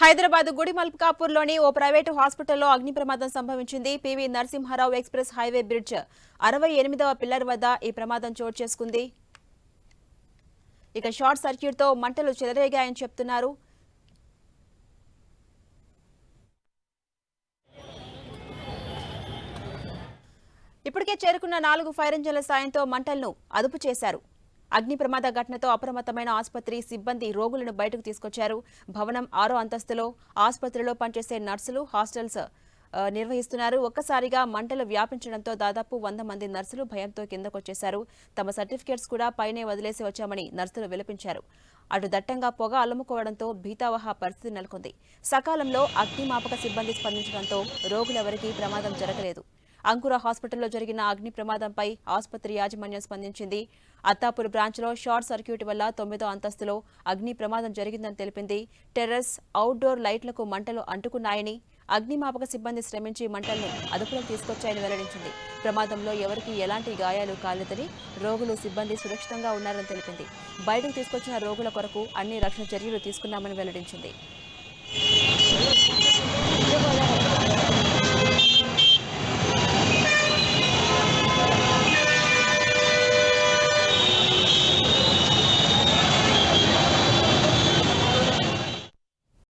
హైదరాబాద్ గుడిమల్కాపూర్లోని ఓ private హాస్పిటల్లో అగ్ని ప్రమాదం సంభవించింది. PV Narasimharao express highway bridge అరవై ఎనిమిదవ పిల్లర్ వద్ద ఈ ప్రమాదం చోటు చేసుకుంది. ఇక షార్ట్ సర్క్యూట్తో మంటలు చెలరేగాయని చెప్తున్నారు. ఇప్పటికే చేరుకున్న నాలుగు ఫైర్ ఇంజన్ల సాయంతో మంటలను అదుపు చేశారు. అగ్ని ప్రమాద ఘటనతో అప్రమత్తమైన ఆసుపత్రి సిబ్బంది రోగులను బయటకు తీసుకొచ్చారు. భవనం ఆరో అంతస్తులో ఆసుపత్రిలో పనిచేసే నర్సులు హాస్టల్స్ నిర్వహిస్తున్నారు. ఒక్కసారిగా మంటలు వ్యాపించడంతో దాదాపు వంద మంది నర్సులు భయంతో కిందకొచ్చేశారు. తమ సర్టిఫికేట్స్ కూడా పైనే వదిలేసి వచ్చామని నర్సులు విలపించారు. అటు దట్టంగా పొగ అలుముకోవడంతో భీతావహ పరిస్థితి నెలకొంది. సకాలంలో అగ్నిమాపక సిబ్బంది స్పందించడంతో రోగులెవరికీ ప్రమాదం జరగలేదు. అంకుర హాస్పిటల్లో జరిగిన అగ్ని ప్రమాదంపై ఆసుపత్రి యాజమాన్యం స్పందించింది. అత్తాపూర్ బ్రాంచ్లో షార్ట్ సర్క్యూట్ వల్ల తొమ్మిదో అంతస్తులో అగ్ని ప్రమాదం జరిగిందని తెలిపింది. టెర్రస్ అవుట్డోర్ లైట్లకు మంటలు అంటుకున్నాయని అగ్నిమాపక సిబ్బంది శ్రమించి మంటలను అదుపులోకి తీసుకొచ్చాయని వెల్లడించింది. ప్రమాదంలో ఎవరికీ ఎలాంటి గాయాలు కాలేదని రోగులు సిబ్బంది సురక్షితంగా ఉన్నారని తెలిపింది. బయటకు తీసుకొచ్చిన రోగుల కొరకు అన్ని రక్షణ చర్యలు తీసుకున్నామని వెల్లడించింది.